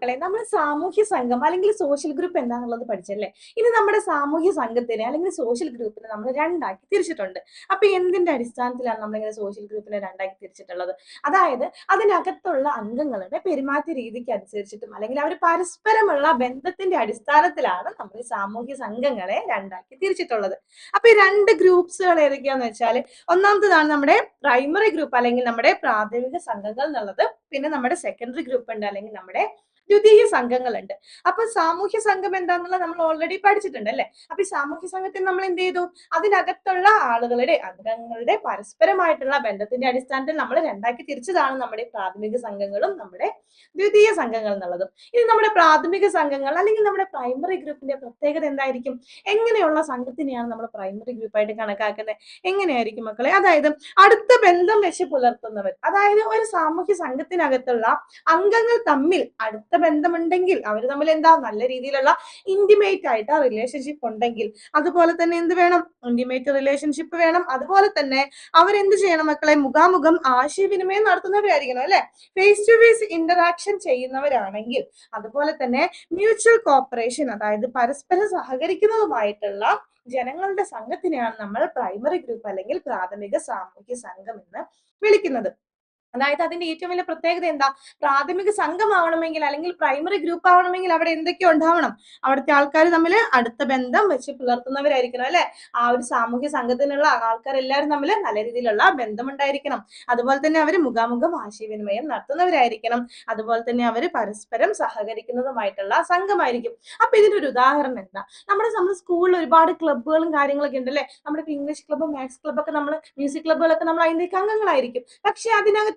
മക്കളെ നമ്മൾ സാമൂഹ്യ സംഘം അല്ലെങ്കിൽ സോഷ്യൽ ഗ്രൂപ്പ് എന്താണെന്നുള്ളത് പഠിച്ചല്ലേ? ഇനി നമ്മുടെ സാമൂഹ്യ സംഘത്തിനെ അല്ലെങ്കിൽ സോഷ്യൽ ഗ്രൂപ്പിനെ നമ്മൾ രണ്ടാക്കി തിരിച്ചിട്ടുണ്ട്. അപ്പൊ എന്തിന്റെ അടിസ്ഥാനത്തിലാണ് നമ്മളിങ്ങനെ സോഷ്യൽ ഗ്രൂപ്പിനെ രണ്ടാക്കി തിരിച്ചിട്ടുള്ളത്? അതായത് അതിനകത്തുള്ള അംഗങ്ങളുടെ പെരുമാറ്റ രീതിക്ക് അനുസരിച്ചിട്ടും അല്ലെങ്കിൽ അവർ പരസ്പരമുള്ള ബന്ധത്തിന്റെ അടിസ്ഥാനത്തിലാണ് നമ്മൾ സാമൂഹ്യ സംഘങ്ങളെ രണ്ടാക്കി തിരിച്ചിട്ടുള്ളത്. അപ്പൊ ഈ രണ്ട് ഗ്രൂപ്പ്സുകൾ ഏതൊക്കെയാന്ന് വെച്ചാൽ ഒന്നാമത്തതാണ് നമ്മുടെ പ്രൈമറി ഗ്രൂപ്പ് അല്ലെങ്കിൽ നമ്മുടെ പ്രാഥമിക സംഘങ്ങൾ എന്നുള്ളത്. പിന്നെ നമ്മുടെ സെക്കൻഡറി ഗ്രൂപ്പ് ഉണ്ട് അല്ലെങ്കിൽ നമ്മുടെ ദ്വിതീയ സംഘങ്ങളുണ്ട്. അപ്പൊ സാമൂഹ്യ സംഘം എന്താണെന്നുള്ളത് നമ്മൾ ഓൾറെഡി പഠിച്ചിട്ടുണ്ട് അല്ലെ? അപ്പൊ ഈ സാമൂഹ്യ സംഘത്തിൽ നമ്മൾ എന്ത് ചെയ്തു? അതിനകത്തുള്ള ആളുകളുടെ അംഗങ്ങളുടെ പരസ്പരമായിട്ടുള്ള ബന്ധത്തിന്റെ അടിസ്ഥാനത്തിൽ നമ്മൾ രണ്ടാക്കി തിരിച്ചതാണ് നമ്മുടെ പ്രാഥമിക സംഘങ്ങളും നമ്മുടെ ദ്വിതീയ സംഘങ്ങൾ എന്നുള്ളതും. ഇനി നമ്മുടെ പ്രാഥമിക സംഘങ്ങൾ അല്ലെങ്കിൽ നമ്മുടെ പ്രൈമറി ഗ്രൂപ്പിന്റെ പ്രത്യേകത എന്തായിരിക്കും? എങ്ങനെയുള്ള സംഘത്തിനെയാണ് നമ്മൾ പ്രൈമറി ഗ്രൂപ്പായിട്ട് കണക്കാക്കുന്നത്? എങ്ങനെയായിരിക്കും മക്കളെ? അതായത് അടുത്ത ബന്ധം വെച്ച് പുലർത്തുന്നവർ അതായത് ഒരു സാമൂഹ്യ സംഘത്തിനകത്തുള്ള അംഗങ്ങൾ തമ്മിൽ അടുത്ത ബന്ധമുണ്ടെങ്കിൽ അവർ തമ്മിൽ എന്താ നല്ല രീതിയിലുള്ള ഇന്റിമേറ്റ് ആയിട്ട് ആ റിലേഷൻഷിപ്പ് ഉണ്ടെങ്കിൽ അതുപോലെ തന്നെ എന്ത് വേണം? ഇന്റിമേറ്റ് റിലേഷൻഷിപ്പ് വേണം. അതുപോലെ തന്നെ അവരെന്ത് ചെയ്യണം മക്കളെ? മുഖാമുഖം ആശയവിനിമയം നടത്തുന്നവരായിരിക്കണം അല്ലെ? ഫേസ് ടു ഫേസ് ഇന്ററാക്ഷൻ ചെയ്യുന്നവരാണെങ്കിൽ അതുപോലെ തന്നെ മ്യൂച്വൽ കോപ്പറേഷൻ അതായത് പരസ്പരം സഹകരിക്കുന്നതുമായിട്ടുള്ള ജനങ്ങളുടെ സംഘത്തിനെയാണ് നമ്മൾ പ്രൈമറി ഗ്രൂപ്പ് അല്ലെങ്കിൽ പ്രാഥമിക സാമൂഹ്യ സംഘം എന്ന് വിളിക്കുന്നത്. അതായത് അതിന്റെ ഏറ്റവും വലിയ പ്രത്യേകത എന്താ? പ്രാഥമിക സംഘമാവണമെങ്കിൽ അല്ലെങ്കിൽ പ്രൈമറി ഗ്രൂപ്പ് ആവണമെങ്കിൽ അവിടെ എന്തൊക്കെ ഉണ്ടാവണം? അവിടുത്തെ ആൾക്കാർ തമ്മിൽ അടുത്ത ബന്ധം വെച്ച് പുലർത്തുന്നവരായിരിക്കണം അല്ലെ? ആ ഒരു സാമൂഹ്യ സംഘത്തിനുള്ള ആൾക്കാരെല്ലാവരും തമ്മിൽ നല്ല രീതിയിലുള്ള ബന്ധം ഉണ്ടായിരിക്കണം. അതുപോലെ തന്നെ അവർ മുഖാമുഖം ആശയവിനിമയം നടത്തുന്നവരായിരിക്കണം. അതുപോലെ തന്നെ അവർ പരസ്പരം സഹകരിക്കുന്നതുമായിട്ടുള്ള സംഘമായിരിക്കും. അപ്പൊ ഇതിന്റെ ഒരു ഉദാഹരണം എന്താ? നമ്മുടെ നമ്മുടെ സ്കൂളിൽ ഒരുപാട് ക്ലബ്ബുകളും കാര്യങ്ങളൊക്കെ ഉണ്ട് അല്ലേ നമ്മുടെ ഇംഗ്ലീഷ് ക്ലബ്ബ് മാത്സ് ക്ലബ്ബൊക്കെ നമ്മൾ മ്യൂസിക് ക്ലബ്ബുകളൊക്കെ നമ്മൾ അതിന്റെ അംഗങ്ങളായിരിക്കും. പക്ഷെ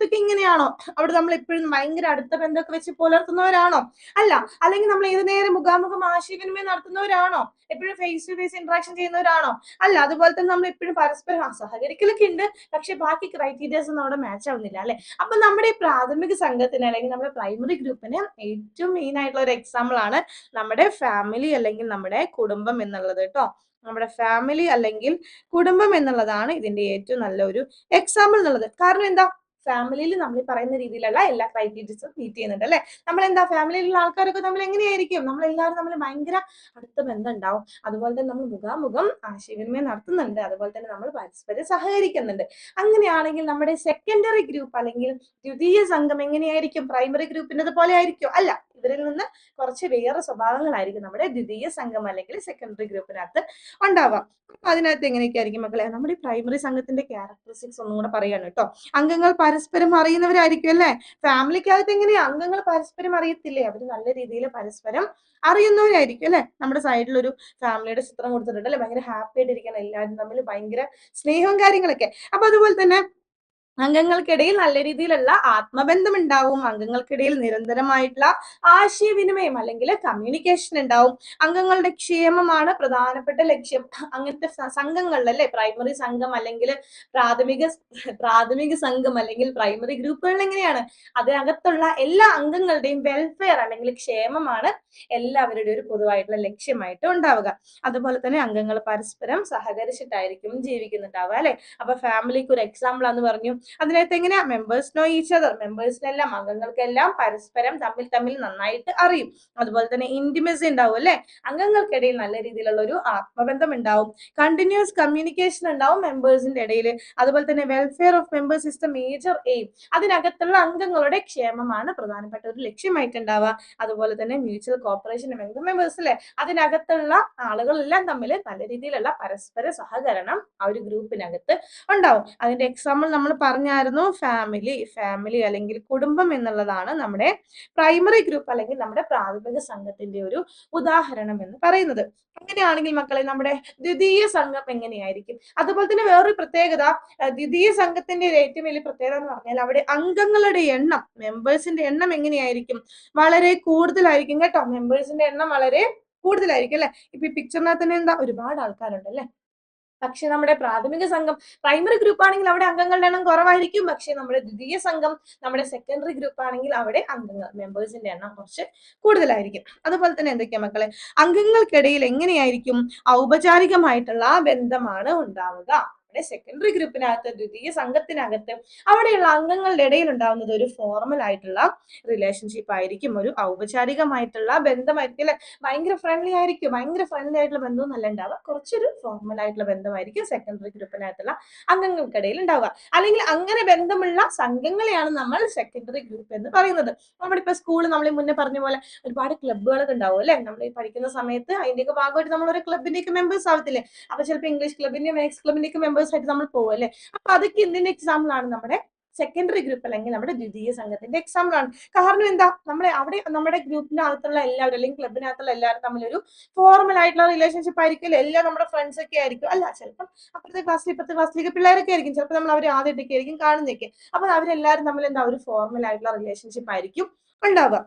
അതിനകത്തൊക്കെ ഇങ്ങനെയാണോ? അവിടെ നമ്മൾ എപ്പോഴും ഭയങ്കര അടുത്ത ബന്ധമൊക്കെ വെച്ച് പുലർത്തുന്നവരാണോ? അല്ല അല്ലെങ്കിൽ നമ്മൾ ഏത് നേരം മുഖാമുഖം ആശയവിനിമയം നടത്തുന്നവരാണോ? എപ്പോഴും ഫേസ് ടു ഫേസ് ഇന്ററാക്ഷൻ ചെയ്യുന്നവരാണോ? അല്ല അതുപോലെ തന്നെ നമ്മൾ എപ്പോഴും പരസ്പരം സഹകരിക്കലൊക്കെ ഉണ്ട് പക്ഷെ ബാക്കി ക്രൈറ്റീരിയാസ് ഒന്നും അവിടെ മാച്ച് ആവുന്നില്ല അല്ലെ? അപ്പൊ നമ്മുടെ പ്രാഥമിക സംഘത്തിന് അല്ലെങ്കിൽ നമ്മുടെ പ്രൈമറി ഗ്രൂപ്പിന് ഏറ്റവും മെയിൻ ആയിട്ടുള്ള ഒരു എക്സാമ്പിൾ ആണ് നമ്മുടെ ഫാമിലി അല്ലെങ്കിൽ നമ്മുടെ കുടുംബം എന്നുള്ളത് കേട്ടോ. നമ്മുടെ ഫാമിലി അല്ലെങ്കിൽ കുടുംബം എന്നുള്ളതാണ് ഇതിന്റെ ഏറ്റവും നല്ലൊരു എക്സാമ്പിൾ എന്നുള്ളത്. കാരണം എന്താ? ഫാമിലിയിൽ നമ്മൾ പറയുന്ന രീതിയിലുള്ള എല്ലാ ക്രൈറ്റീരിയസും മീറ്റ് ചെയ്യുന്നുണ്ട് അല്ലെ? നമ്മൾ എന്താ ഫാമിലിയിലുള്ള ആൾക്കാരൊക്കെ നമ്മൾ എങ്ങനെയായിരിക്കും? നമ്മൾ എല്ലാവരും നമ്മൾ ഭയങ്കര അടുത്ത ബന്ധം ഉണ്ടാവും അതുപോലെ തന്നെ നമ്മൾ മുഖാമുഖം ആശയവിനിമയം നടത്തുന്നുണ്ട്. അതുപോലെ തന്നെ നമ്മൾ പരസ്പരം സഹകരിക്കുന്നുണ്ട്. അങ്ങനെയാണെങ്കിൽ നമ്മുടെ സെക്കൻഡറി ഗ്രൂപ്പ് അല്ലെങ്കിൽ ദ്വിതീയ സംഘം എങ്ങനെയായിരിക്കും? പ്രൈമറി ഗ്രൂപ്പിന്റെ പോലെ ആയിരിക്കും? അല്ല ഇവരിൽ നിന്ന് കുറച്ച് വേറെ സ്വഭാവങ്ങളായിരിക്കും നമ്മുടെ ദ്വിതീയ സംഘം അല്ലെങ്കിൽ സെക്കൻഡറി ഗ്രൂപ്പിനകത്ത് ഉണ്ടാവാം അപ്പൊ അതിനകത്ത് എങ്ങനെയൊക്കെ ആയിരിക്കും മക്കളെ? നമ്മുടെ പ്രൈമറി സംഘത്തിന്റെ ക്യാരക്ടറിസ്റ്റിക്സ് ഒന്നും കൂടെ പറയാണ് കേട്ടോ. അംഗങ്ങൾ പരസ്പരം അറിയുന്നവരായിരിക്കും അല്ലെ? ഫാമിലിക്കകത്ത് എങ്ങനെയാ അംഗങ്ങൾ പരസ്പരം അറിയത്തില്ലേ? അവർ നല്ല രീതിയിൽ പരസ്പരം അറിയുന്നവരായിരിക്കും അല്ലെ? നമ്മുടെ സൈഡിൽ ഒരു ഫാമിലിയുടെ ചിത്രം കൊടുത്തിട്ടുണ്ട് അല്ലെ? ഭയങ്കര ഹാപ്പി ആയിട്ടിരിക്കണം എല്ലാവരും തമ്മിൽ ഭയങ്കര സ്നേഹവും കാര്യങ്ങളൊക്കെ. അപ്പൊ അതുപോലെ തന്നെ അംഗങ്ങൾക്കിടയിൽ നല്ല രീതിയിലുള്ള ആത്മബന്ധം ഉണ്ടാവും. അംഗങ്ങൾക്കിടയിൽ നിരന്തരമായിട്ടുള്ള ആശയവിനിമയം അല്ലെങ്കിൽ കമ്മ്യൂണിക്കേഷൻ ഉണ്ടാവും. അംഗങ്ങളുടെ ക്ഷേമമാണ് പ്രധാനപ്പെട്ട ലക്ഷ്യം. അങ്ങനത്തെ സംഘങ്ങളിലല്ലേ പ്രൈമറി സംഘം അല്ലെങ്കിൽ പ്രാഥമിക പ്രാഥമിക സംഘം അല്ലെങ്കിൽ പ്രൈമറി ഗ്രൂപ്പുകൾ എങ്ങനെയാണ്? അതിനകത്തുള്ള എല്ലാ അംഗങ്ങളുടെയും വെൽഫെയർ അല്ലെങ്കിൽ ക്ഷേമമാണ് എല്ലാവരുടെയും ഒരു പൊതുവായിട്ടുള്ള ലക്ഷ്യമായിട്ട് ഉണ്ടാവുക. അതുപോലെ തന്നെ അംഗങ്ങൾ പരസ്പരം സഹകരിച്ചിട്ടായിരിക്കും ജീവിക്കുന്നുണ്ടാവുക അല്ലെ? അപ്പൊ ഫാമിലിക്ക് ഒരു എക്സാമ്പിൾ ആണെന്ന് പറഞ്ഞു. അതിനകത്ത് എങ്ങനെയാ മെമ്പേഴ്സ് നോ ഈച്ച് അതർ മെമ്പേഴ്സിനെല്ലാം അംഗങ്ങൾക്കെല്ലാം പരസ്പരം തമ്മിൽ തമ്മിൽ നന്നായിട്ട് അറിയും. അതുപോലെ തന്നെ ഇന്റിമസി ഉണ്ടാവും അല്ലെ? അംഗങ്ങൾക്കിടയിൽ നല്ല രീതിയിലുള്ള ഒരു ആത്മബന്ധം ഉണ്ടാവും. കണ്ടിന്യൂസ് കമ്മ്യൂണിക്കേഷൻ ഉണ്ടാവും മെമ്പേഴ്സിന്റെ ഇടയിൽ അതുപോലെ തന്നെ welfare of members is the major aim അതിനകത്തുള്ള അംഗങ്ങളുടെ ക്ഷേമമാണ് പ്രധാനപ്പെട്ട ഒരു ലക്ഷ്യമായിട്ട് ഉണ്ടാവുക അതുപോലെ തന്നെ മ്യൂച്വൽ കോർപ്പറേഷൻ മെമ്പേഴ്സ് അല്ലെ അതിനകത്തുള്ള ആളുകളെല്ലാം തമ്മിൽ നല്ല രീതിയിലുള്ള പരസ്പര സഹകരണം ആ ഒരു ഗ്രൂപ്പിനകത്ത് ഉണ്ടാവും. അതിന്റെ എക്സാമ്പിൾ നമ്മൾ പറഞ്ഞായിരുന്നു ഫാമിലി ഫാമിലി അല്ലെങ്കിൽ കുടുംബം എന്നുള്ളതാണ് നമ്മുടെ പ്രൈമറി ഗ്രൂപ്പ് അല്ലെങ്കിൽ നമ്മുടെ പ്രാഥമിക സംഘത്തിന്റെ ഒരു ഉദാഹരണം എന്ന് പറയുന്നത്. അങ്ങനെയാണെങ്കിൽ മക്കളെ നമ്മുടെ ദ്വിതീയ സംഘം എങ്ങനെയായിരിക്കും? അതുപോലെ തന്നെ വേറൊരു പ്രത്യേകത ദ്വിതീയ സംഘത്തിന്റെ ഏറ്റവും വലിയ പ്രത്യേകത എന്ന് പറഞ്ഞാൽ അവിടെ അംഗങ്ങളുടെ എണ്ണം മെമ്പേഴ്സിന്റെ എണ്ണം എങ്ങനെയായിരിക്കും? വളരെ കൂടുതലായിരിക്കും കേട്ടോ. മെമ്പേഴ്സിന്റെ എണ്ണം വളരെ കൂടുതലായിരിക്കും അല്ലെ? ഇപ്പൊ ഈ പിക്ചറിനകത്ത് തന്നെ എന്താ ഒരുപാട് ആൾക്കാരുണ്ട് അല്ലെ? പക്ഷെ നമ്മുടെ പ്രാഥമിക സംഘം പ്രൈമറി ഗ്രൂപ്പ് ആണെങ്കിൽ അവിടെ അംഗങ്ങളുടെ എണ്ണം കുറവായിരിക്കും. പക്ഷെ നമ്മുടെ ദ്വിതീയ സംഘം നമ്മുടെ സെക്കൻഡറി ഗ്രൂപ്പ് ആണെങ്കിൽ അവിടെ അംഗങ്ങൾ മെമ്പേഴ്സിന്റെ എണ്ണം കുറച്ച് കൂടുതലായിരിക്കും. അതുപോലെ തന്നെ എന്തൊക്കെയാ മക്കളെ? അംഗങ്ങൾക്കിടയിൽ എങ്ങനെയായിരിക്കും ഔപചാരികമായിട്ടുള്ള ബന്ധമാണ് ഉണ്ടാവുക? നമ്മുടെ സെക്കൻഡറി ഗ്രൂപ്പിനകത്ത് ദ്വിതീയ സംഘത്തിനകത്ത് അവിടെയുള്ള അംഗങ്ങളുടെ ഇടയിൽ ഉണ്ടാവുന്നത് ഒരു ഫോർമൽ ആയിട്ടുള്ള റിലേഷൻഷിപ്പ് ആയിരിക്കും. ഒരു ഔപചാരികമായിട്ടുള്ള ബന്ധമായിരിക്കും. അല്ലെ? ഭയങ്കര ഫ്രണ്ട്ലി ആയിരിക്കും. ഭയങ്കര ഫ്രണ്ട്ലി ആയിട്ടുള്ള ബന്ധവും നല്ല ഉണ്ടാവുക. കുറച്ചൊരു ഫോർമൽ ആയിട്ടുള്ള ബന്ധമായിരിക്കും സെക്കൻഡറി ഗ്രൂപ്പിനകത്തുള്ള അംഗങ്ങൾക്കിടയിൽ ഉണ്ടാവുക. അല്ലെങ്കിൽ അങ്ങനെ ബന്ധമുള്ള സംഘങ്ങളെയാണ് നമ്മൾ സെക്കൻഡറി ഗ്രൂപ്പ് എന്ന് പറയുന്നത്. നമ്മളിപ്പോ സ്കൂളിൽ നമ്മൾ മുന്നേ പറഞ്ഞ പോലെ ഒരുപാട് ക്ലബ്ബുകളൊക്കെ ഉണ്ടാവും അല്ലെ? നമ്മൾ പഠിക്കുന്ന സമയത്ത് അതിന്റെയൊക്കെ ഭാഗമായിട്ട് നമ്മൾ ഒരു ക്ലബിന്റെയൊക്കെ മെമ്പേഴ്സ് ആവത്തില്ലേ? അപ്പൊ ചിലപ്പോൾ ഇംഗ്ലീഷ് ക്ലബിന്റെ മാത്സ് ക്ലബിന്റെ ഒക്കെ മെമ്പേഴ്സ് ആയിട്ട് നമ്മൾ പോകും അല്ലെ അപ്പൊ അതൊക്കെ എന്തിന്റെ എക്സാമ്പിൾ ആണ്? നമ്മുടെ സെക്കൻഡറി ഗ്രൂപ്പ് അല്ലെങ്കിൽ നമ്മുടെ ദ്വിതീയ സംഘത്തിന്റെ എക്സാമ്പിൾ ആണ്. കാരണം എന്താ? നമ്മുടെ അവിടെ നമ്മുടെ ഗ്രൂപ്പിന്റെ അകത്തുള്ള എല്ലാവരും അല്ലെങ്കിൽ ക്ലബിനകത്തുള്ള എല്ലാവരും തമ്മിലൊരു ഫോർമൽ ആയിട്ടുള്ള റിലേഷൻഷിപ്പ് ആയിരിക്കും എല്ലാം നമ്മുടെ ഫ്രണ്ട്സ് ഒക്കെ ആയിരിക്കും. അല്ല ചിലപ്പം അപ്പുറത്തെ ക്ലാസ്സിൽ ഇപ്പത്തെ ക്ലാസ്സിലേക്ക് പിള്ളേരൊക്കെ ആയിരിക്കും. ചിലപ്പോൾ നമ്മൾ അവർ ആദ്യമായിട്ടൊക്കെ ആയിരിക്കും കാണുന്നൊക്കെ അപ്പൊ അവരെല്ലാവരും തമ്മിൽ എന്താ? ഒരു ഫോർമൽ ആയിട്ടുള്ള റിലേഷൻഷിപ്പ് ആയിരിക്കും ഉണ്ടാവുക.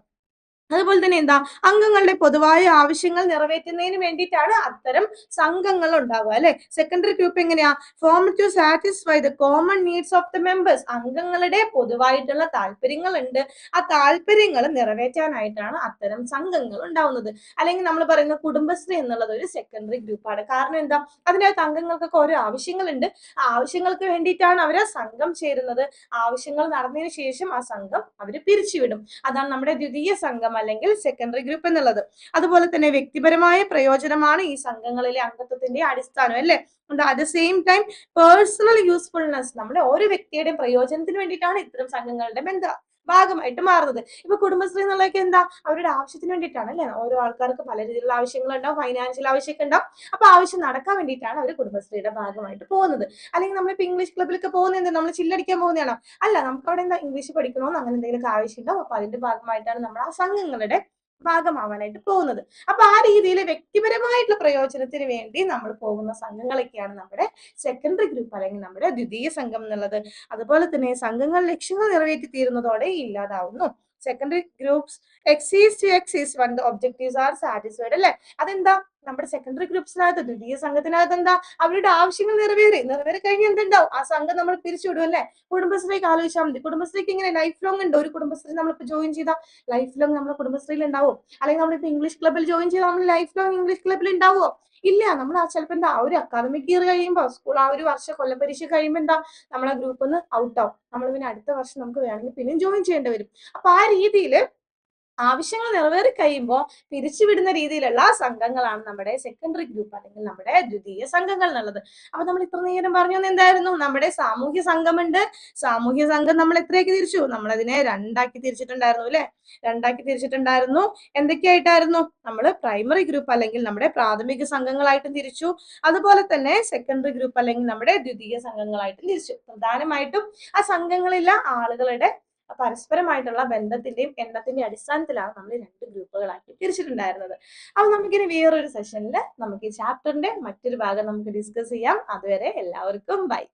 അതുപോലെ തന്നെ എന്താ? അംഗങ്ങളുടെ പൊതുവായ ആവശ്യങ്ങൾ നിറവേറ്റുന്നതിന് വേണ്ടിയിട്ടാണ് അത്തരം സംഘങ്ങൾ ഉണ്ടാവുക അല്ലെ? സെക്കൻഡറി ഗ്രൂപ്പ് എങ്ങനെയാ? Form to satisfy the common needs of the members അംഗങ്ങളുടെ പൊതുവായിട്ടുള്ള താല്പര്യങ്ങൾ ഉണ്ട് ആ താല്പര്യങ്ങൾ നിറവേറ്റാനായിട്ടാണ് അത്തരം സംഘങ്ങൾ ഉണ്ടാവുന്നത്. അല്ലെങ്കിൽ നമ്മൾ പറയുന്ന കുടുംബശ്രീ എന്നുള്ളത് ഒരു സെക്കൻഡറി ഗ്രൂപ്പാണ് കാരണം എന്താ? അതിനകത്ത് അംഗങ്ങൾക്കൊക്കെ ഓരോ ആവശ്യങ്ങളുണ്ട്. ആ ആവശ്യങ്ങൾക്ക് വേണ്ടിയിട്ടാണ് അവർ സംഘം ചേരുന്നത്. ആവശ്യങ്ങൾ നടന്നതിന് ശേഷം ആ സംഘം അവർ പിരിച്ചുവിടും. അതാണ് നമ്മുടെ ദ്വിതീയ സംഘം. അല്ലെങ്കിൽ സെക്കൻഡറി ഗ്രൂപ്പ് എന്നുള്ളത്. അതുപോലെ തന്നെ വ്യക്തിപരമായ പ്രയോജനമാണ് ഈ സംഘങ്ങളിലെ അംഗത്വത്തിന്റെ അടിസ്ഥാനം അല്ലേ? At the same time personal usefulness നമ്മുടെ ഓരോ വ്യക്തിയുടെയും പ്രയോജനത്തിന് വേണ്ടിയിട്ടാണ് ഇത്തരം സംഘങ്ങളുടെ ബന്ധ. ഭാഗമായിട്ട് മാറുന്നത്. ഇപ്പൊ കുടുംബശ്രീ എന്നുള്ളതൊക്കെ എന്താ? അവരുടെ ആവശ്യത്തിന് വേണ്ടിയിട്ടാണ് അല്ലെ? ഓരോ ആൾക്കാർക്ക് പല രീതിയിലുള്ള ആവശ്യങ്ങൾ ഉണ്ടാവും ഫൈനാൻഷ്യൽ ആവശ്യമൊക്കെ ഉണ്ടാവും. അപ്പൊ ആവശ്യം നടക്കാൻ വേണ്ടിയിട്ടാണ് അവർ കുടുംബശ്രീയുടെ ഭാഗമായിട്ട് പോകുന്നത്. അല്ലെങ്കിൽ നമ്മളിപ്പോ ഇംഗ്ലീഷ് ക്ലബിലൊക്കെ പോകുന്നത് എന്താ നമ്മൾ ചില്ലടിക്കാൻ പോകുന്നതാണോ? അല്ല നമുക്ക് അവിടെ എന്താ ഇംഗ്ലീഷ് പഠിക്കണമെന്ന് അങ്ങനെ എന്തെങ്കിലും ആവശ്യം ഉണ്ടാവും അപ്പൊ അതിന്റെ ഭാഗമായിട്ടാണ് നമ്മൾ ആ സംഘങ്ങളുടെ ഭാഗമാവാനായിട്ട് പോകുന്നത്. അപ്പൊ ആ രീതിയിൽ വ്യക്തിപരമായിട്ടുള്ള പ്രയോജനത്തിന് വേണ്ടി നമ്മൾ പോകുന്ന സംഘങ്ങളൊക്കെയാണ് നമ്മുടെ സെക്കൻഡറി ഗ്രൂപ്പ് അല്ലെങ്കിൽ നമ്മുടെ ദ്വിതീയ സംഘം എന്നുള്ളത്. അതുപോലെ തന്നെ സംഘങ്ങൾ ലക്ഷ്യങ്ങൾ നിറവേറ്റി തീരുന്നതോടെ ഇല്ലാതാവുന്നു. Secondary groups ceases to exist once the objectives are satisfied അല്ലെ? അതെന്താ? നമ്മുടെ സെക്കൻഡറി ഗ്രൂപ്പ്സിനകത്ത് ദ്വിതീയ സംഘത്തിനകത്ത് എന്താ? അവരുടെ ആവശ്യങ്ങൾ നിറവേറി നിറവേറി കഴിഞ്ഞാൽ എന്തുണ്ടാവും? ആ സംഘം നമ്മൾ പിരിച്ചുവിടും അല്ലെ? കുടുംബശ്രീക്ക് ആലോചിച്ചാൽ മതി. കുടുംബശ്രീക്ക് ഇങ്ങനെ ലൈഫ് ലോങ് ഉണ്ട്. ഒരു കുടുംബശ്രീ നമ്മളിപ്പോ ജോയിൻ ചെയ്താൽ ലൈഫ് ലോങ് നമ്മുടെ കുടുംബശ്രീയിൽ ഉണ്ടാവും? അല്ലെങ്കിൽ നമ്മളിപ്പോ ഇംഗ്ലീഷ് ക്ലബിൽ ജോയിൻ ചെയ്താൽ നമ്മൾ ലൈഫ് ലോങ് ഇംഗ്ലീഷ് ക്ലബിൽ ഉണ്ടാവുമോ ഇല്ല നമ്മൾ ആ ചിലപ്പോൾ എന്താ ഒരു അക്കാദമിക് ഇയർ കഴിയുമ്പോൾ സ്കൂൾ ആ ഒരു വർഷം കൊല്ലപരീക്ഷ കഴിയുമ്പോൾ എന്താ നമ്മളെ ഗ്രൂപ്പിൽ നിന്ന് ആവും. നമ്മൾ പിന്നെ അടുത്ത വർഷം നമുക്ക് വേണമെങ്കിൽ പിന്നെയും ജോയിൻ ചെയ്യേണ്ടി വരും. അപ്പൊ ആ രീതിയിൽ ആവശ്യങ്ങൾ നിറവേറി കഴിയുമ്പോൾ പിരിച്ചുവിടുന്ന രീതിയിലുള്ള സംഘങ്ങളാണ് നമ്മുടെ സെക്കൻഡറി ഗ്രൂപ്പ് അല്ലെങ്കിൽ നമ്മുടെ ദ്വിതീയ സംഘങ്ങൾ എന്നുള്ളത്. അപ്പൊ നമ്മൾ ഇത്ര നേരം പറഞ്ഞു എന്തായിരുന്നു? നമ്മുടെ സാമൂഹ്യ സംഘമുണ്ട്. സാമൂഹ്യ സംഘം നമ്മൾ എത്രയൊക്കെ തിരിച്ചു? നമ്മൾ അതിനെ രണ്ടാക്കി തിരിച്ചിട്ടുണ്ടായിരുന്നു അല്ലെ? രണ്ടാക്കി തിരിച്ചിട്ടുണ്ടായിരുന്നു. എന്തൊക്കെയായിട്ടായിരുന്നു? നമ്മൾ പ്രൈമറി ഗ്രൂപ്പ് അല്ലെങ്കിൽ നമ്മുടെ പ്രാഥമിക സംഘങ്ങളായിട്ടും തിരിച്ചു. അതുപോലെ തന്നെ സെക്കൻഡറി ഗ്രൂപ്പ് അല്ലെങ്കിൽ നമ്മുടെ ദ്വിതീയ സംഘങ്ങളായിട്ടും തിരിച്ചു. പ്രധാനമായിട്ടും ആ സംഘങ്ങളിലെ ആളുകളുടെ പരസ്പരമായിട്ടുള്ള ബന്ധത്തിന്റെയും എണ്ണത്തിന്റെയും അടിസ്ഥാനത്തിലാണ് നമ്മൾ രണ്ട് ഗ്രൂപ്പുകളാക്കി തിരിച്ചിട്ടുണ്ടായിരുന്നത്. അപ്പൊ നമുക്കിനി വേറൊരു സെഷനിൽ നമുക്ക് ഈ ചാപ്റ്ററിന്റെ മറ്റൊരു ഭാഗം നമുക്ക് ഡിസ്കസ് ചെയ്യാം. അതുവരെ എല്ലാവർക്കും ബൈ